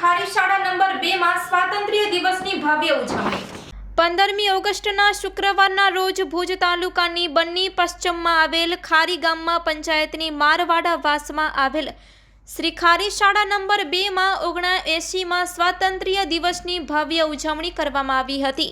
ખારી શાળા નંબર બે માં સ્વાતંત્ર્ય દિવસની ભવ્ય ઉજવણી. પંદરમી ઓગસ્ટના શુક્રવારના રોજ ભુજ તાલુકાની બન્ની પશ્ચિમમાં આવેલ ખારી ગામમાં પંચાયતની મારવાડા વાસમાં આવેલ શ્રી ખારી શાળા નંબર બેમાં ઓગણા એંશીમાં સ્વાતંત્ર્ય દિવસની ભવ્ય ઉજવણી કરવામાં આવી હતી.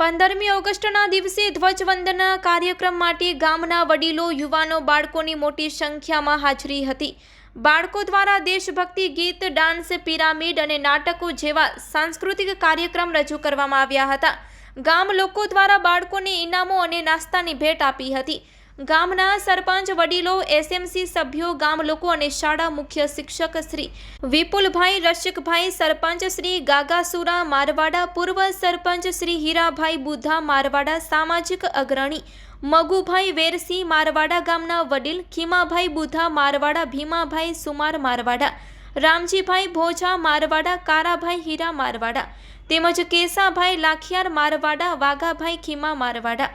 પંદરમી ઓગસ્ટના દિવસે ધ્વજવંદના કાર્યક્રમ માટે ગામના વડીલો, યુવાનો, બાળકોની મોટી સંખ્યામાં હાજરી હતી. બાળકો દ્વારા દેશભક્તિ ગીત, ડાન્સ, પિરામિડ અને નાટકો જેવા સાંસ્કૃતિક કાર્યક્રમ રજૂ કરવામાં આવ્યા હતા. ગામ લોકો દ્વારા બાળકોને ઇનામો અને નાસ્તાની ભેટ આપી હતી. ગામના સરપંચ, વડીલો, એસએમસી સભ્યો, ગામ લોકો અને શાળા મુખ્ય શિક્ષક શ્રી વિપુલભાઈ, રસિકભાઈ, સરપંચ શ્રી ગાગાસુરા, મારવાડા પૂર્વ સરપંચ શ્રી હીરાભાઈ બુધા, મારવાડા સામાજિક અગ્રણી મગુભાઈ વેરસી, મારવાડા ગામના વડીલ ખીમાભાઈ બુધા, મારવાડા ભીમાભાઈ સુમાર, મારવાડા રામજીભાઈ ભોજા મારવાડા, કારાભાઈ હીરા મારવાડા, તેમજ કેસાભાઈ લાખિયાર મારવાડા, વાઘાભાઈ ખીમા મારવાડા,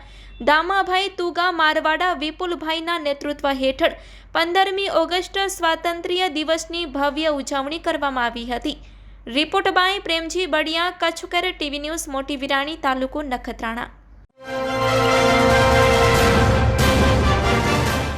દામાભાઈ તુગા મારવાડા વિપુલભાઈના નેતૃત્વ હેઠળ પંદરમી ઓગસ્ટ સ્વાતંત્ર્ય દિવસની ભવ્ય ઉજવણી કરવામાં આવી હતી. રિપોર્ટ બાય પ્રેમજી બડિયા કચ્છકર ટીવી ન્યૂઝ, મોટી વિરાણી તાલુકો નખત્રાણા.